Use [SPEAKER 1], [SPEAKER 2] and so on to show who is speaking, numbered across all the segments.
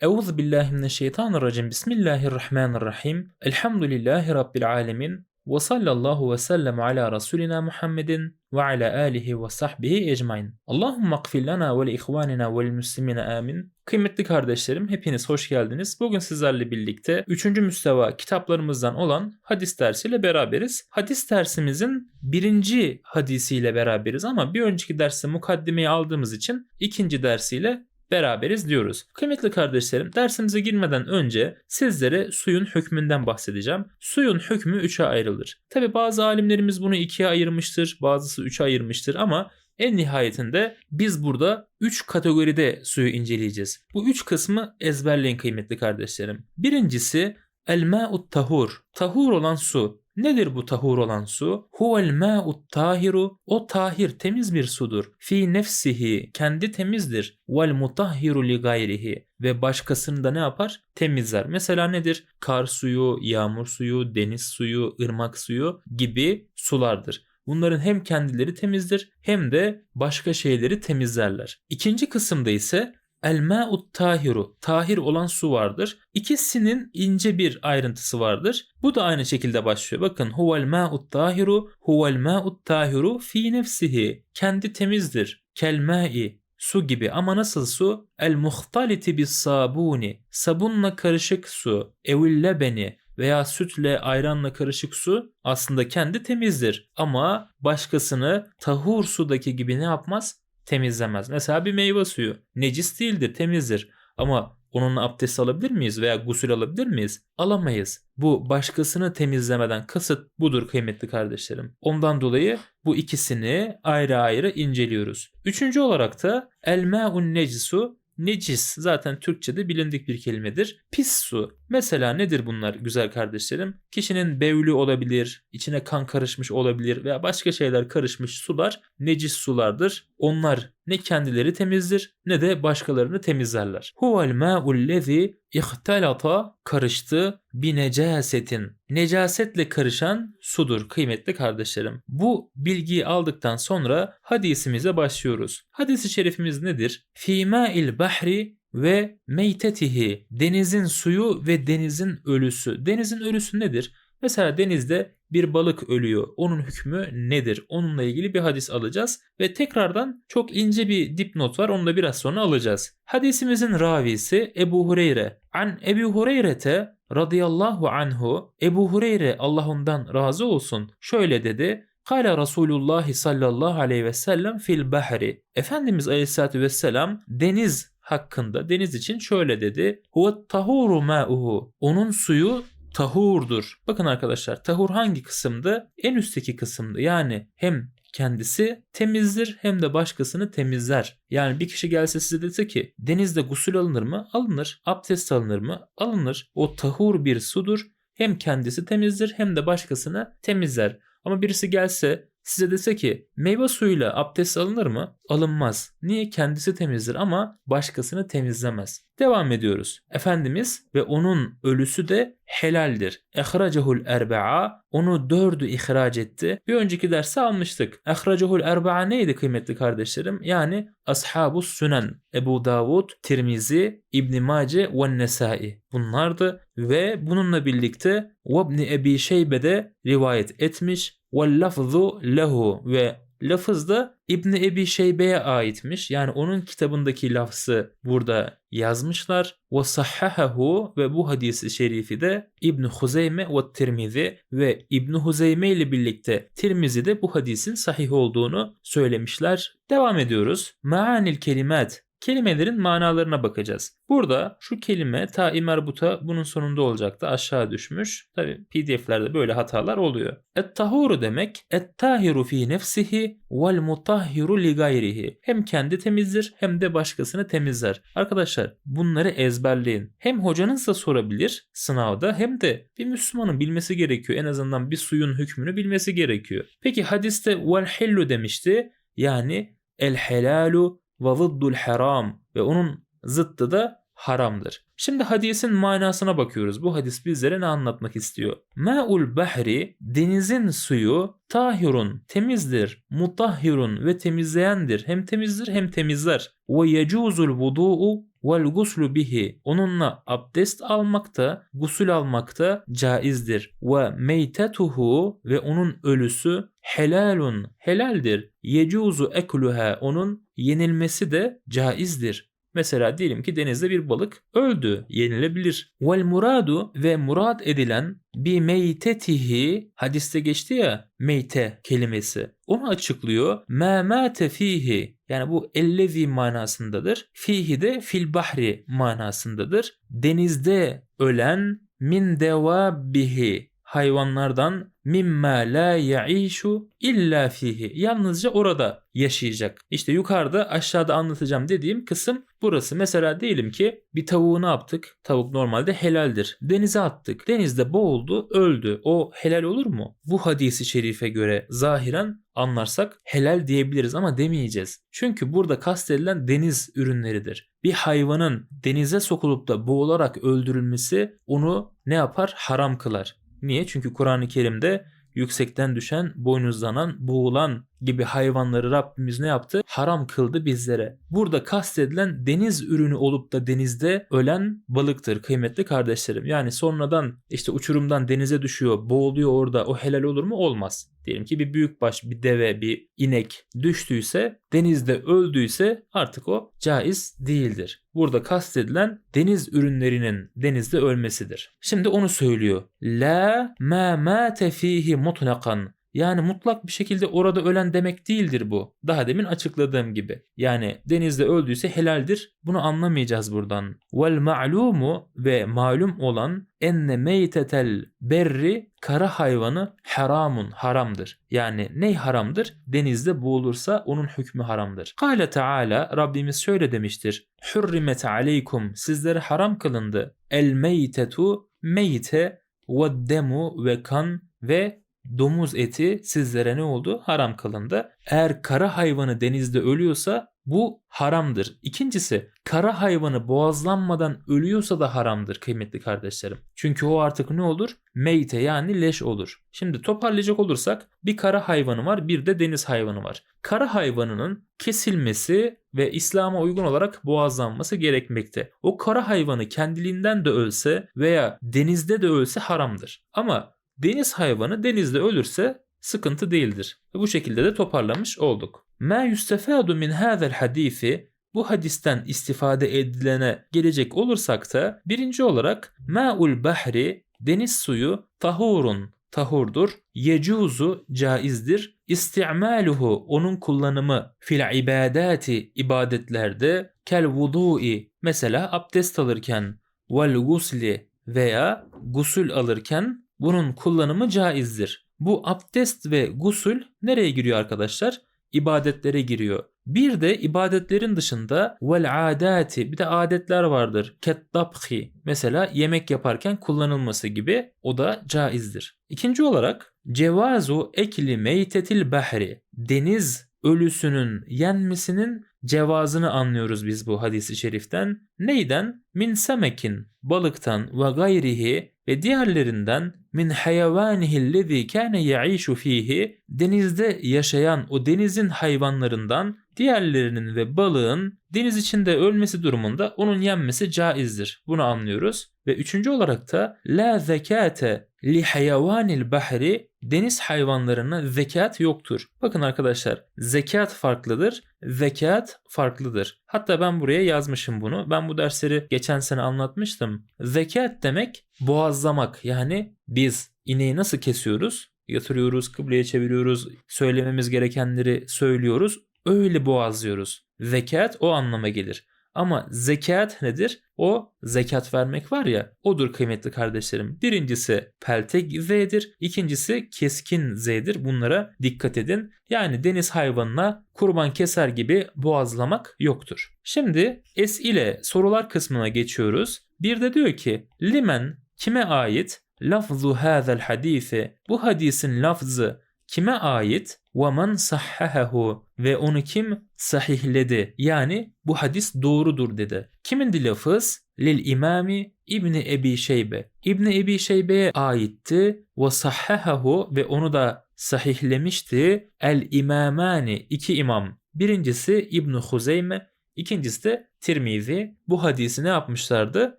[SPEAKER 1] Euzu billahi mineşşeytanirracim. Bismillahirrahmanirrahim. Elhamdülillahi rabbil alamin. Ve sallallahu ve sellem ala Resulina Muhammedin ve ala alihi ve sahbihi ecmain. Allahümme gfir lana ve li ihvanina ve muslimine amin. Kıymetli kardeşlerim hepiniz hoş geldiniz. Bugün sizlerle birlikte 3. müsteva kitaplarımızdan olan hadis dersiyle beraberiz. Hadis dersimizin birinci hadisiyle beraberiz ama bir önceki derste mukaddimeyi aldığımız için ikinci dersiyle beraberiz diyoruz. Kıymetli kardeşlerim dersimize girmeden önce sizlere suyun hükmünden bahsedeceğim. Suyun hükmü üçe ayrılır. Tabi bazı alimlerimiz bunu ikiye ayırmıştır, bazısı üçe ayırmıştır ama en nihayetinde biz burada 3 kategoride suyu inceleyeceğiz. Bu 3 kısmı ezberleyin kıymetli kardeşlerim. Birincisi el ma'ut tahur. Tahur olan su. Nedir bu tahur olan su? Huvel ma'ut tahiru. O tahir temiz bir sudur. Fi nefsihi kendi temizdir. Vel mutahhiru li gayrihi ve başkasını da ne yapar? Temizler. Mesela nedir? Kar suyu, yağmur suyu, deniz suyu, ırmak suyu gibi sulardır. Bunların hem kendileri temizdir hem de başka şeyleri temizlerler. İkinci kısımda ise El ma'ut tahiru. Tahir olan su vardır. İkisinin ince bir ayrıntısı vardır. Bu da aynı şekilde başlıyor. Bakın huvel ma'ut tahiru huvel ma'ut tahiru fi nefsihi. Kendi temizdir. Kel ma'i su gibi ama nasıl su? El muhtaliti bis sabuni. Sabunla karışık su. Evil lebeni veya sütle ayranla karışık su aslında kendi temizdir. Ama başkasını tahur sudaki gibi ne yapmaz? Temizlemez. Mesela bir meyve suyu necis değildir, temizdir. Ama onunla abdest alabilir miyiz veya gusül alabilir miyiz? Alamayız. Bu başkasını temizlemeden kasıt budur kıymetli kardeşlerim. Ondan dolayı bu ikisini ayrı ayrı inceliyoruz. Üçüncü olarak da el ma'un necisu Necis zaten Türkçe'de bilindik bir kelimedir. Pis su. Mesela nedir bunlar güzel kardeşlerim? Kişinin bevlü olabilir, içine kan karışmış olabilir veya başka şeyler karışmış sular necis sulardır. Onlar ne kendileri temizdir ne de başkalarını temizlerler. Huvel ma'ul lezi ihtalata karıştı bir necasetin. Necasetle karışan sudur kıymetli kardeşlerim. Bu bilgiyi aldıktan sonra hadisimize başlıyoruz. Hadis-i şerifimiz nedir? Fîmâ il bahri ve meytetihi. Denizin suyu ve denizin ölüsü. Denizin ölüsü nedir? Mesela denizde bir balık ölüyor. Onun hükmü nedir? Onunla ilgili bir hadis alacağız ve tekrardan çok ince bir dipnot var. Onu da biraz sonra alacağız. Hadisimizin ravisi Ebu Hureyre. An Ebu Hureyre'te radıyallahu anhu Ebu Hureyre Allah ondan razı olsun şöyle dedi. Kale Resulullah sallallahu aleyhi ve sellem fil bahri. Efendimiz aleyhissalatü vesselam deniz hakkında deniz için şöyle dedi. Huve tahuru ma'uhu. Onun suyu tahurdur. Bakın arkadaşlar tahur hangi kısımdı? En üstteki kısımdı. Yani hem kendisi temizdir hem de başkasını temizler. Yani bir kişi gelse size dese ki denizde gusül alınır mı? Alınır. Abdest alınır mı? Alınır. O tahur bir sudur. Hem kendisi temizdir hem de başkasını temizler. Ama birisi gelse size dese ki meyve suyuyla abdest alınır mı? Alınmaz. Niye? Kendisi temizdir ama başkasını temizlemez. Devam ediyoruz. Efendimiz ve onun ölüsü de helaldir. Ehracehul erba'a onu dördü ihraç etti. Bir önceki derste almıştık. Ehracehul erba'a neydi kıymetli kardeşlerim? Yani ashabu sünen Ebu Davud, Tirmizi, İbn Mace ve Nesai. Bunlardı ve bununla birlikte Vabni Ebi Şeybe de rivayet etmiş ve lafzu lehu ve lafız da İbni Ebi Şeybe'ye aitmiş. Yani onun kitabındaki lafzı burada yazmışlar. Ve sahhahahu ve bu hadisi şerifi de İbn Huzeyme ve Tirmizi ve İbn Huzeyme ile birlikte Tirmizi de bu hadisin sahih olduğunu söylemişler. Devam ediyoruz. Maanil kelimat kelimelerin manalarına bakacağız. Burada şu kelime ta merbuta bunun sonunda olacaktı. Aşağı düşmüş. Tabi pdf'lerde böyle hatalar oluyor. Et-tahuru demek et-tahiru fi nefsihi vel mutahhiru li gayrihi. Hem kendi temizdir hem de başkasını temizler. Arkadaşlar bunları ezberleyin. Hem hocanız da sorabilir sınavda hem de bir Müslümanın bilmesi gerekiyor. En azından bir suyun hükmünü bilmesi gerekiyor. Peki hadiste vel hillu demişti. Yani el helalu ve zıddul haram ve onun zıttı da haramdır. Şimdi hadisin manasına bakıyoruz. Bu hadis bizlere ne anlatmak istiyor? Ma'ul bahri denizin suyu tahirun temizdir, mutahhirun ve temizleyendir. Hem temizdir hem temizler. Ve yecuzul vudu'u vel guslu bihi. Onunla abdest almakta, gusül almakta caizdir. Ve meytetuhu ve onun ölüsü helalun helaldir. Yecuzu ekluha onun yenilmesi de caizdir. Mesela diyelim ki denizde bir balık öldü, yenilebilir. Vel muradu ve murad edilen bi meytetihi hadiste geçti ya meyte kelimesi. Onu açıklıyor. Ma mate fihi yani bu ellezi manasındadır. Fihi de fil bahri manasındadır. Denizde ölen min devabihi hayvanlardan mimma la yaishu illa fihi. Yalnızca orada yaşayacak. İşte yukarıda aşağıda anlatacağım dediğim kısım burası. Mesela diyelim ki bir tavuğu ne yaptık? Tavuk normalde helaldir. Denize attık. Denizde boğuldu, öldü. O helal olur mu? Bu hadisi şerife göre zahiren anlarsak helal diyebiliriz ama demeyeceğiz. Çünkü burada kastedilen deniz ürünleridir. Bir hayvanın denize sokulup da boğularak öldürülmesi onu ne yapar? Haram kılar. Niye? Çünkü Kur'an-ı Kerim'de yüksekten düşen, boynuzlanan, boğulan gibi hayvanları Rabbimiz ne yaptı? Haram kıldı bizlere. Burada kastedilen deniz ürünü olup da denizde ölen balıktır kıymetli kardeşlerim. Yani sonradan işte uçurumdan denize düşüyor, boğuluyor orada o helal olur mu? Olmaz. Diyelim ki bir büyükbaş, bir deve, bir inek düştüyse, denizde öldüyse artık o caiz değildir. Burada kastedilen deniz ürünlerinin denizde ölmesidir. Şimdi onu söylüyor. La ma mate fihi mutlakan. Yani mutlak bir şekilde orada ölen demek değildir bu. Daha demin açıkladığım gibi. Yani denizde öldüyse helaldir. Bunu anlamayacağız buradan. Vel ma'lumu ve malum olan enne meytetel berri kara hayvanı haramun haramdır. Yani ne haramdır? Denizde boğulursa onun hükmü haramdır. Kale Teala Rabbimiz şöyle demiştir. Hurrimet aleykum sizlere haram kılındı. El meytetu meyte ve demu ve kan ve domuz eti sizlere ne oldu? Haram kılındı. Eğer kara hayvanı denizde ölüyorsa bu haramdır. İkincisi kara hayvanı boğazlanmadan ölüyorsa da haramdır kıymetli kardeşlerim. Çünkü o artık ne olur? Meyte yani leş olur. Şimdi toparlayacak olursak bir kara hayvanı var bir de deniz hayvanı var. Kara hayvanının kesilmesi ve İslam'a uygun olarak boğazlanması gerekmekte. O kara hayvanı kendiliğinden de ölse veya denizde de ölse haramdır. Ama Deniz hayvanı denizde ölürse sıkıntı değildir. Ve bu şekilde de toparlamış olduk. Ma yustefadu min hadal hadisi bu hadisten istifade edilene gelecek olursak da birinci olarak ma'ul bahri deniz suyu tahurun tahurdur. Yecuzu caizdir. İsti'maluhu onun kullanımı fil ibadati ibadetlerde kel vudu'i mesela abdest alırken vel gusli veya gusül alırken bunun kullanımı caizdir. Bu abdest ve gusül nereye giriyor arkadaşlar? İbadetlere giriyor. Bir de ibadetlerin dışında vel adati bir de adetler vardır. Kettabhi mesela yemek yaparken kullanılması gibi o da caizdir. İkinci olarak cevazu ekli meytetil bahri deniz ölüsünün yenmesinin cevazını anlıyoruz biz bu hadisi şeriften. Neyden? Min semekin balıktan ve gayrihi ve diğerlerinden min hayvanihillezî kâne yaîşu fihi denizde yaşayan o denizin hayvanlarından diğerlerinin ve balığın deniz içinde ölmesi durumunda onun yenmesi caizdir. Bunu anlıyoruz. Ve üçüncü olarak da la zekate li hayvanil bahri deniz hayvanlarına zekat yoktur. Bakın arkadaşlar zekat farklıdır, zekat farklıdır. Hatta ben buraya yazmışım bunu. Ben bu dersleri geçen sene anlatmıştım. Zekat demek boğazlamak yani biz ineği nasıl kesiyoruz? Yatırıyoruz, kıbleye çeviriyoruz, söylememiz gerekenleri söylüyoruz. Öyle boğazlıyoruz. Zekat o anlama gelir. Ama zekat nedir? O zekat vermek var ya odur kıymetli kardeşlerim. Birincisi peltek Z'dir. ikincisi keskin Z'dir. Bunlara dikkat edin. Yani deniz hayvanına kurban keser gibi boğazlamak yoktur. Şimdi es ile sorular kısmına geçiyoruz. Bir de diyor ki limen kime ait? Lafzu hazel hadisi bu hadisin lafzı kime ait? Ve men sahhahu ve onu kim sahihledi? Yani bu hadis doğrudur dedi. Kimindi lafız? lil imami İbni Ebi Şeybe. İbni Ebi Şeybe'ye aitti ve sahhahahu ve onu da sahihlemişti el imamani iki imam. Birincisi İbn Huzeyme, ikincisi de Tirmizi. Bu hadisi ne yapmışlardı?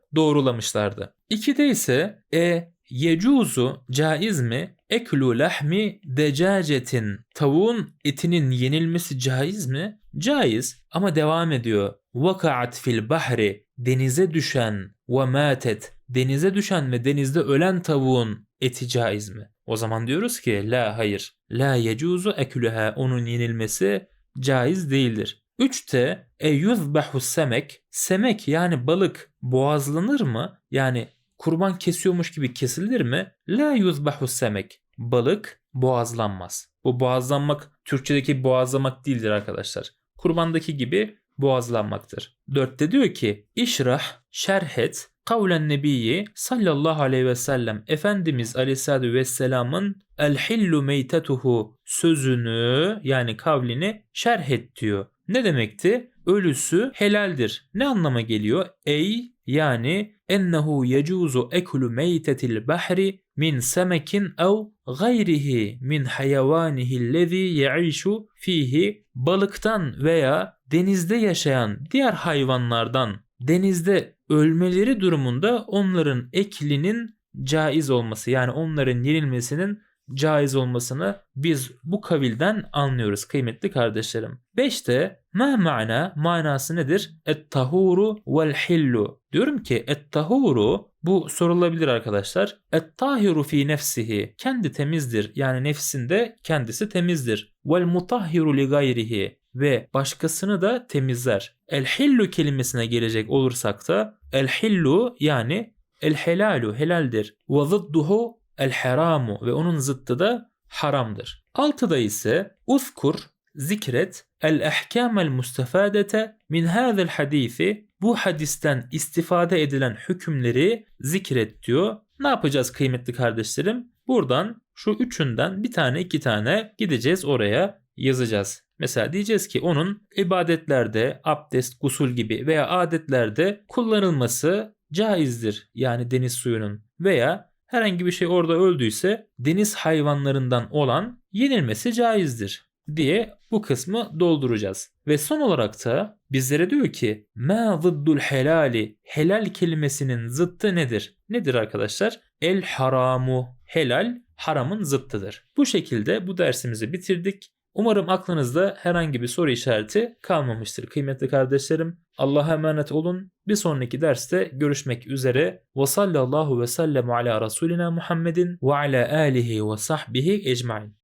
[SPEAKER 1] Doğrulamışlardı. İkide ise e yecuzu caiz mi? Eklu lahmi decacetin. Tavuğun etinin yenilmesi caiz mi? Caiz ama devam ediyor. Vakaat fil bahri denize düşen ve matet denize düşen ve denizde ölen tavuğun eti caiz mi? O zaman diyoruz ki la hayır. La yecuzu ekluha onun yenilmesi caiz değildir. 3'te e yuzbahu semek semek yani balık boğazlanır mı? Yani kurban kesiyormuş gibi kesilir mi? La yuzbahu semek balık boğazlanmaz. Bu boğazlanmak Türkçedeki boğazlamak değildir arkadaşlar. Kurbandaki gibi boğazlanmaktır. Dörtte diyor ki işrah şerhet kavlen nebiyyi sallallahu aleyhi ve sellem Efendimiz aleyhissalatü vesselamın el hillu meytetuhu sözünü yani kavlini şerh et diyor. Ne demekti? Ölüsü helaldir. Ne anlama geliyor? Ey yani ennehu yecuzu eklu meytetil bahri min semekin ev gayrihi min hayvanihi lezi ye'işu fihi balıktan veya denizde yaşayan diğer hayvanlardan denizde ölmeleri durumunda onların eklinin caiz olması yani onların yenilmesinin caiz olmasını biz bu kavilden anlıyoruz kıymetli kardeşlerim. 5'te ma mana manası nedir? Et tahuru vel hillu. Diyorum ki et tahuru bu sorulabilir arkadaşlar. Et tahiru fi nefsihi kendi temizdir yani nefsinde kendisi temizdir. Vel mutahhiru li gayrihi ve başkasını da temizler. El hillu kelimesine gelecek olursak da el hillu yani el helalu helaldir. Ve zıdduhu el haramu ve onun zıttı da haramdır. Altıda ise uzkur zikret el ehkamel mustafadete min hadel hadisi bu hadisten istifade edilen hükümleri zikret diyor. Ne yapacağız kıymetli kardeşlerim? Buradan şu üçünden bir tane iki tane gideceğiz oraya yazacağız. Mesela diyeceğiz ki onun ibadetlerde abdest, gusul gibi veya adetlerde kullanılması caizdir. Yani deniz suyunun veya herhangi bir şey orada öldüyse deniz hayvanlarından olan yenilmesi caizdir diye bu kısmı dolduracağız. Ve son olarak da bizlere diyor ki ma zıddul helali helal kelimesinin zıttı nedir? Nedir arkadaşlar? El haramu helal haramın zıttıdır. Bu şekilde bu dersimizi bitirdik. Umarım aklınızda herhangi bir soru işareti kalmamıştır kıymetli kardeşlerim. Allah'a emanet olun. Bir sonraki derste görüşmek üzere. Ve sallallahu ve sellem ala Resulina Muhammedin ve ala alihi ve sahbihi ecmain.